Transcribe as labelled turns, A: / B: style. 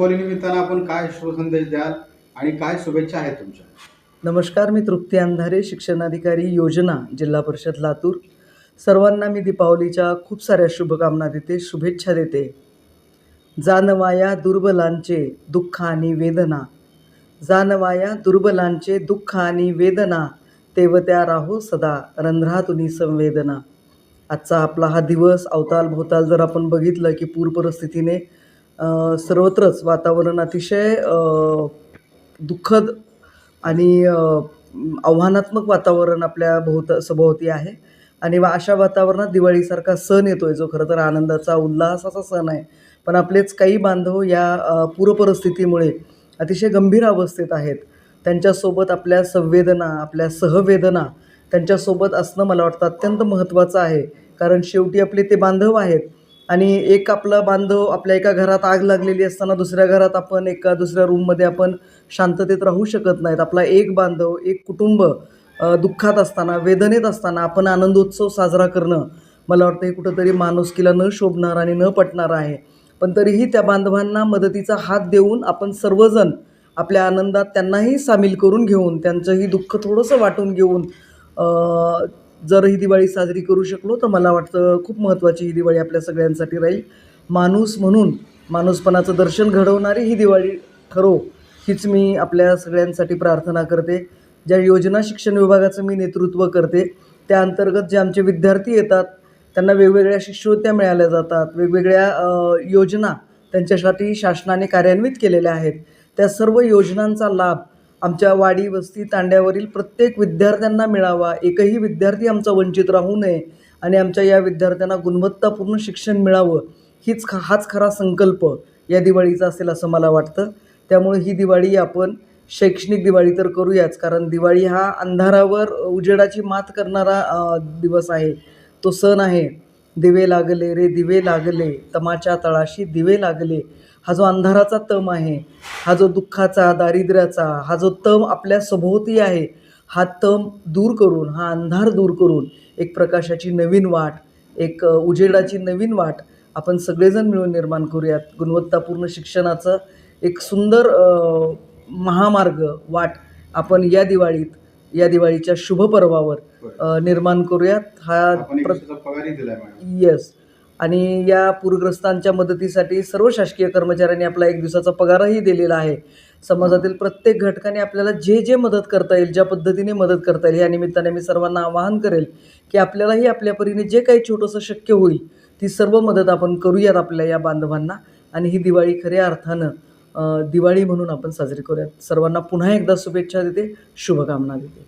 A: संदेश द्याल आणि काय शुभेच्छा आहेत तुमच्या?
B: नमस्कार मी तृप्ती अंधारे शिक्षणाधिकारी योजना जिल्हा परिषद लातूर. सर्वांना मी दीपावलीच्या खूप साऱ्या शुभकामना देते शुभेच्छा देते. जानवाया दुर्बलांचे दुःख आणि वेदना. जानवाया दुर्बलांचे दुःख आणि वेदना. तेवत्या राहो सदा रंध्रातुनी संवेदना. आजचा आपला हा दिवस अवताल भोवताल जर आपण बघितलं की पूर परिस्थितीने सर्वत्रच वातावरण अतिशय दुःखद आणि आव्हानात्मक वातावरण आपल्या भोवत सभोवती आहे. आणि वा- अशा वातावरणात दिवाळीसारखा सण येतो आहे जो खरं तर आनंदाचा उल्हासाचा सण आहे. पण आपलेच काही बांधव या पूरपरिस्थितीमुळे अतिशय गंभीर अवस्थेत आहेत. त्यांच्यासोबत आपल्या संवेदना आपल्या सहवेदना त्यांच्यासोबत असणं मला वाटतं अत्यंत महत्त्वाचं आहे. कारण शेवटी आपले ते बांधव आहेत. आणि एक आपला बांधव आपल्या एका घरात आग लागलेली असताना दुसऱ्या घरात आपण एका दुसऱ्या रूममध्ये आपण शांततेत राहू शकत नाहीत. आपला एक बांधव एक कुटुंब दुःखात असताना वेदनेत असताना आपण आनंदोत्सव साजरा करणं मला वाटतं हे कुठंतरी माणुसकीला न शोभणार आणि न पटणार आहे. पण तरीही त्या बांधवांना मदतीचा हात देऊन आपण सर्वजण आपल्या आनंदात त्यांनाही सामील करून घेऊन त्यांचंही दुःख थोडंसं वाटून घेऊन जर ही दिवाळी साजरी करू शकलो तर मला वाटतं खूप महत्त्वाची ही दिवाळी आपल्या सगळ्यांसाठी राहील. माणूस म्हणून माणूसपणाचं दर्शन घडवणारी ही दिवाळी ठरो हीच मी आपल्या सगळ्यांसाठी प्रार्थना करते. ज्या योजना शिक्षण विभागाचं मी नेतृत्व करते त्या अंतर्गत जे आमचे विद्यार्थी येतात त्यांना वेगवेगळ्या शिष्यवृत्त्या मिळाल्या जातात वेगवेगळ्या योजना त्यांच्यासाठी शासनाने कार्यान्वित केलेल्या आहेत. त्या सर्व योजनांचा लाभ आमच्या वाडी वस्ती तांड्यावरील प्रत्येक विद्यार्थ्यांना मिळावा. एकही विद्यार्थी आमचा वंचित राहू नये आणि आमच्या या विद्यार्थ्यांना गुणवत्तापूर्ण शिक्षण मिळावं हीच ख हाच खरा संकल्प या दिवाळीचा असेल असं मला वाटतं. त्यामुळे ही दिवाळी आपण शैक्षणिक दिवाळी तर करूयाच कारण दिवाळी हा अंधारावर उजेडाची मात करणारा दिवस आहे. तो सण आहे. दिवे लागले रे दिवे लागले. तमाच्या तळाशी दिवे लागले. हा जो अंधाराचा तम आहे हा जो दुःखाचा दारिद्र्याचा हा जो तम आपल्या सभोवती आहे हा तम दूर करून हा अंधार दूर करून एक प्रकाशाची नवीन वाट एक उजेडाची नवीन वाट आपण सगळेजण मिळून निर्माण करूयात. गुणवत्तापूर्ण शिक्षणाचं एक सुंदर महामार्ग वाट आपण या दिवाळीत या दिवाळीच्या शुभ पर्वावर अ, निर्माण करूयात. हा येस आणि या पूरग्रस्तांच्या मदतीसाठी सर्व शासकीय कर्मचाऱ्यांनी आपला एक दिवसाचा पगारही दिलेला आहे. समाजातील प्रत्येक घटकाने आपल्याला जे जे मदत करता येईल ज्या पद्धतीने मदत करता येईल या निमित्ताने मी सर्वांना आवाहन करेल की आपल्यालाही आपल्या परीने जे काही छोटंसं शक्य होईल ती सर्व मदत आपण करूयात आपल्या या बांधवांना. आणि ही दिवाळी खऱ्या अर्थानं दिवाळी म्हणून आपण साजरी करूयात. सर्वांना पुन्हा एकदा शुभेच्छा देते शुभकामना देते.